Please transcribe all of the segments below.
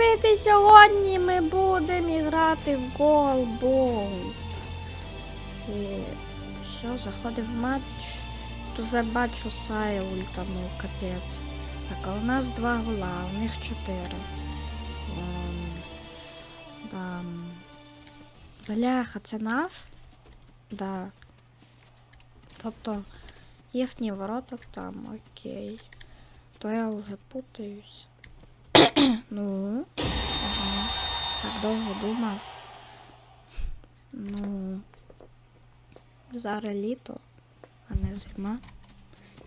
дивіться, сьогодні ми будемо грати в голбол. І все, заходив в матч. Тут вже бачу Сая ультанув, капець. Так, а у нас два гола, у них чотири. Ем, да. Бляха, це наш? Да. Тобто їхні ворота там, окей. То я вже путаюсь. ну. Так довго думав. Ну. Зараз літо, а не зима.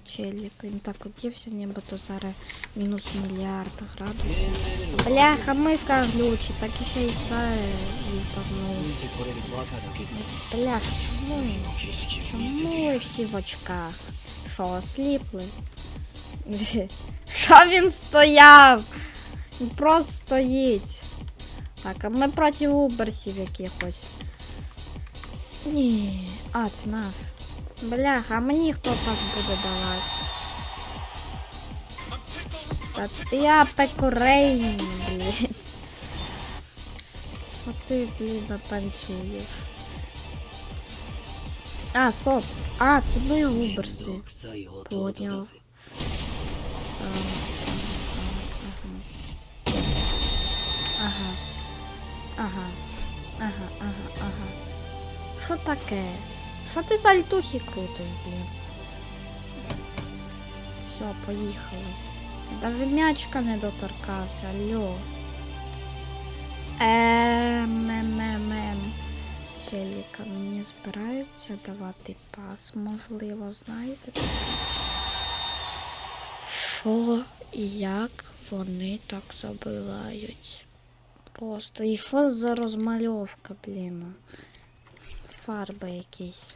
Челік, він так одівся, нібито зараз мінус мільярд градусів. Бляха, мишка глючить, так і ще й це літавнув. Бляха, чому? Чому всі в очках? Що, осліпли? Що він стояв? Він просто стоїть. Так, а ми проти уберсів якихось. Ні. А, це наш. Бляха, а мені хто пас буде давати? Та ти я пекорейн, блін. Що ти, блін, танцюєш? А, стоп. А, це ми уберси. Понял. Ага. Ага, ага, ага. Що таке? Що ти за альтухи крутиш, блін? Все, поїхали. Я Даже м'ячка не доторкався, алло. Ем, ем, ем, ем. Челіка мені збираються давати пас, можливо, знаєте? Що і як вони так забивають? Просто і що за розмальовка, блін? Фарби якісь.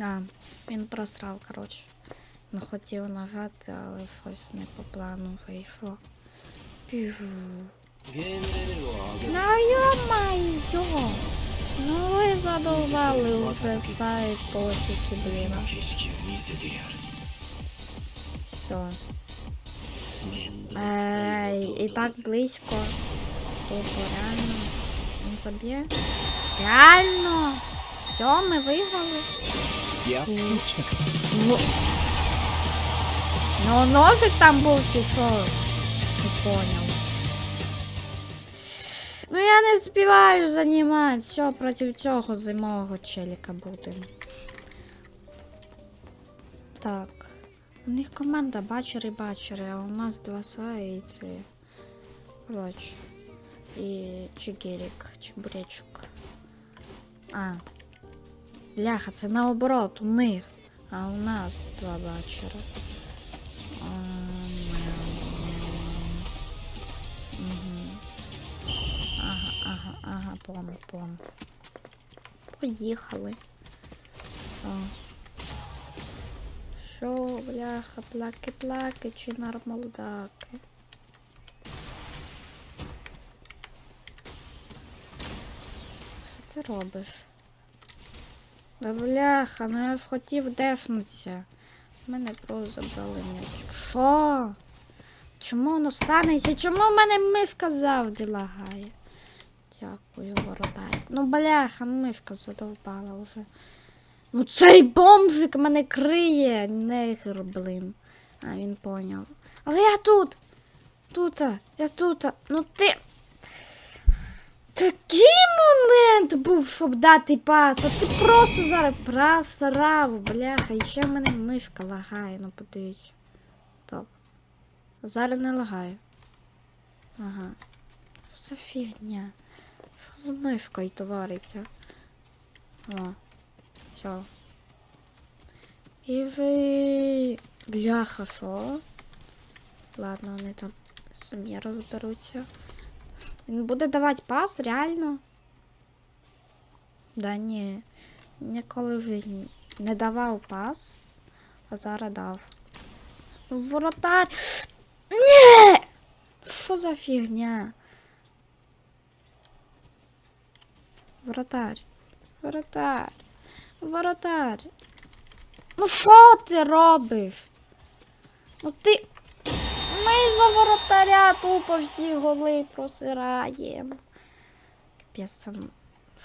А, він просрав, коротше. Не хотів нажати, але щось не по плану вийшло. Піжу. Ну ё-моё! Ну ви задовбали уже сайт посіки, блін. Що? Ей, і так близько типу, реально. Він заб'є. Реально! Все, ми виграли. Ну Но ножик там був чи що? Не понял. Ну я не встигаю занімати. Все, проти цього зимового челіка будемо. Так. У них команда бачери-бачери, а у нас два сайці. Коротше. І чигирик, чебуречок. А. Бляха, це наоборот, у них. А у нас два бачера. Мгм. Ага, ага, ага, пон, пон. Поїхали. О. Що, бляха, плаки-плаки чи нормалдаки? Що ти робиш? Да бляха, ну я ж хотів дефнутися. Мене просто забрали м'яч. Що? Чому воно станеться? Чому в мене мишка завжди лагає? Дякую, воротар. Ну, бляха, мишка задовбала вже. Ну цей бомжик мене криє, негр, блин. А він поняв. Але я тут. Тут, я тут. Ну ти. Такий момент був, щоб дати пас, а ти просто зараз просрав, бляха, і ще в мене мишка лагає, ну подивіться. Топ. Зараз не лагає. Ага. Що за фігня? Що з мишкою твориться? О. Все. Біжи. Бляха, що? Ладно, вони там самі розберуться. Він буде давати пас, реально? Да ні. Ніколи в житті не давав пас, а зараз дав. Воротар. Ні! Що за фігня? Воротар. Воротар. Воротар. Ну що ти робиш? Ну ти. Ми воротаря тупо всі голи просираємо. Капець там.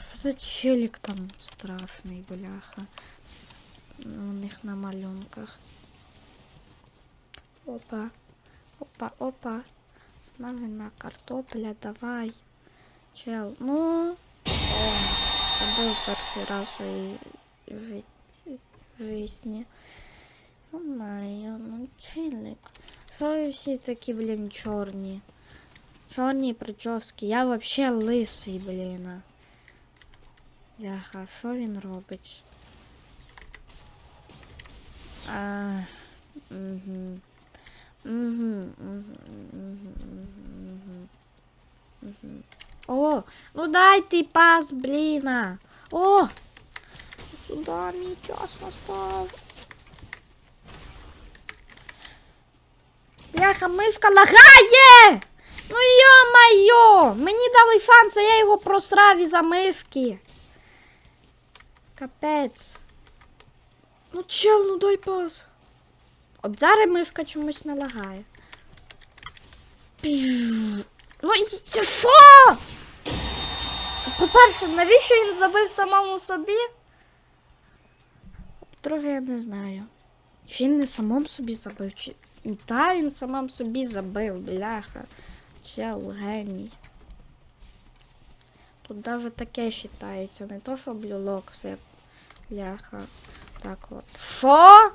Що за челік там страшний, бляха. У них на малюнках. Опа. Опа, опа. Смажена картопля, давай. Чел, ну. Це був перший раз у житті- житті. О-маю, Що ви всі такі, блін, чорні? Чорні прически. Я вообще лисий, блін. Бляха, що він робить? А, угу. Угу, угу, угу, угу. О, ну дай ты пас, блин. О, сюда мій час настав. Бляха, мишка лагає! Ну йо-майо! Мені дали шанс, а я його просрав із-за мишки. Капець. Ну чел, ну дай пас. От зараз мишка чомусь не лагає. Ну і це що? По-перше, навіщо він забив самому собі? По-друге, я не знаю. Чи він не самому собі забив, чи. Та він самому собі забив, бляха. Чел геній. Тут навіть таке вважається, не то, що блюлок, все бляха. Так от. Що?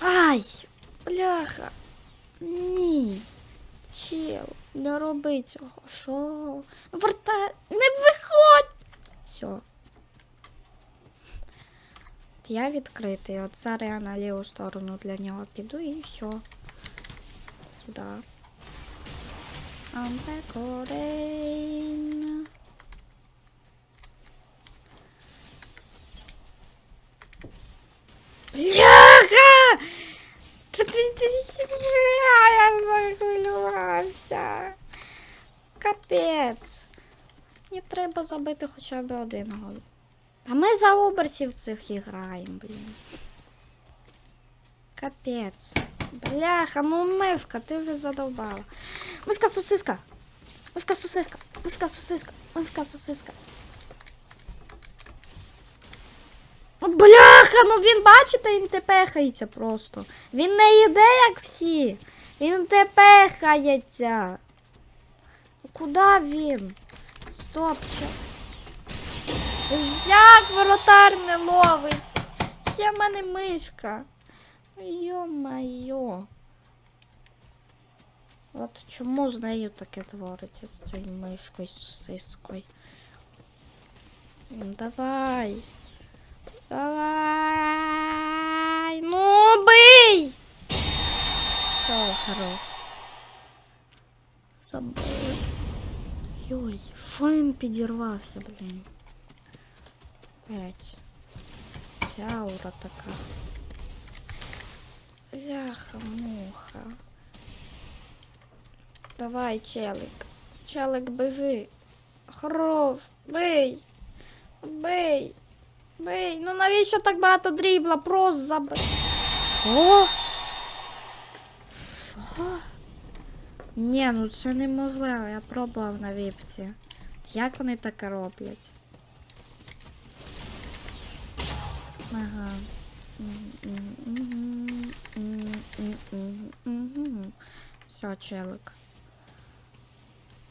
Ай! Бляха. Ні. Чел, не роби цього. Що? Вертай, не виходь! Все. Я відкритий. От зараз я на ліву сторону для нього піду і все. Сюди. Ампекорейн. Бляха! Та ти- ти- Я захвилювався. Капець. Мені треба забити хоча б один гол. А ми за оберців цих і граємо, блін. Капець. Бляха, ну мишка, ти вже задовбала. Мишка сосиска. Мишка сосиска. Мишка сосиска. Мишка сосиска. Ну, Бляха, ну він, бачите, він тепехається просто. Він не їде, як всі. Він тепехається. Куди він? Стоп, що? Як воротар не ловить? Ще в мене мишка. Йо-майо. От чому з нею таке твориться з цією мишкою, з сосискою? Давай. Давай. Ну, бий! Все, хорош. Забили. Йой, що він підірвався, блін? П'ять. Ця аура така. Ляха, муха. Давай, челик. Челик, бежи. Хорош. Бий. Бий. Бий. Ну навіщо так багато дрібла? Просто забий. Що? Що? Ні, ну це неможливо. Я пробував на віпці. Як вони таке роблять? Ага. Все, челик.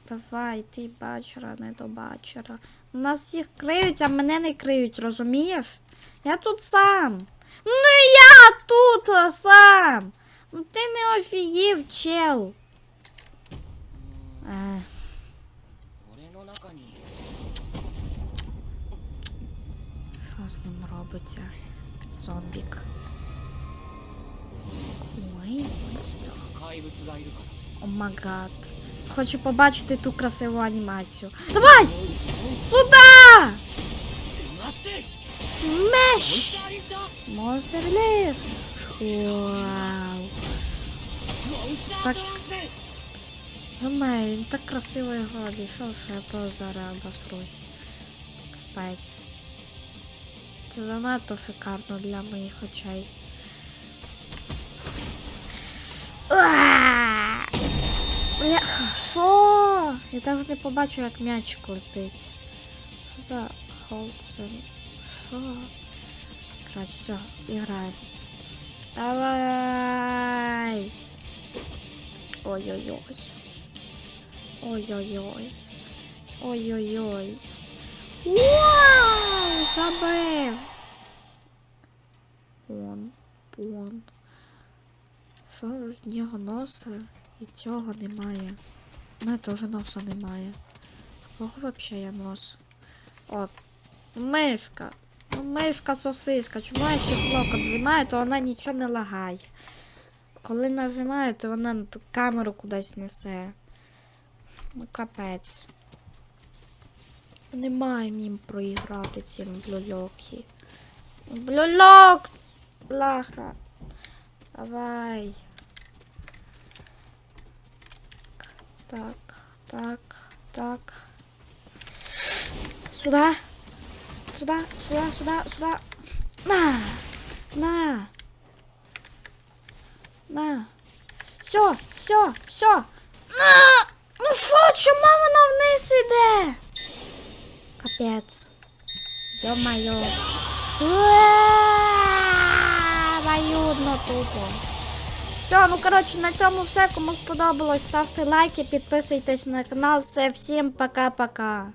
Давай, ти бачера, не до бачера. У нас всіх криють, а мене не криють, розумієш? Я тут сам. Ну я тут сам. Ну ти не офігів, чел. Ех. Що з ним робиться зомбік. Ой, просто. Oh Хочу побачити ту красиву анімацію. Давай! Сюда! Смеш! Мозерлифт! Вау! Так... Думаю, так красиво играли, шо, шо я просто зараз обосрусь. Капець. Це занадто шикарно для моїх очей. А! Бляха, що? Я навіть не побачу, як м'ячик летить. Що за холцем? Що? Короче, все, играем. Давай! Ой-ой-ой. Ой-ой-ой. Ой-ой-ой. Вау! Забив! Пон, пон. Що з нього носа і цього немає? У мене теж носа немає. Кого взагалі є нос? От. Мишка. Ну, мишка сосиска. Чому я ще блок обжимаю, то вона нічого не лагає. Коли нажимаю, то вона камеру кудись несе. Ну капець. Не маємо їм проіграти цим блюльоки. Блюльок! Бляха. Давай. Так, так, так. Сюда. Сюда, сюда, сюда, сюда. На! На! На! Все, все, все! На! Ну що, чому воно вниз іде? Капець. Йо-майо. Ваюдно тупо. Все, ну коротше, на цьому все. Кому сподобалось, ставте лайки, підписуйтесь на канал. Все, всім пока-пока.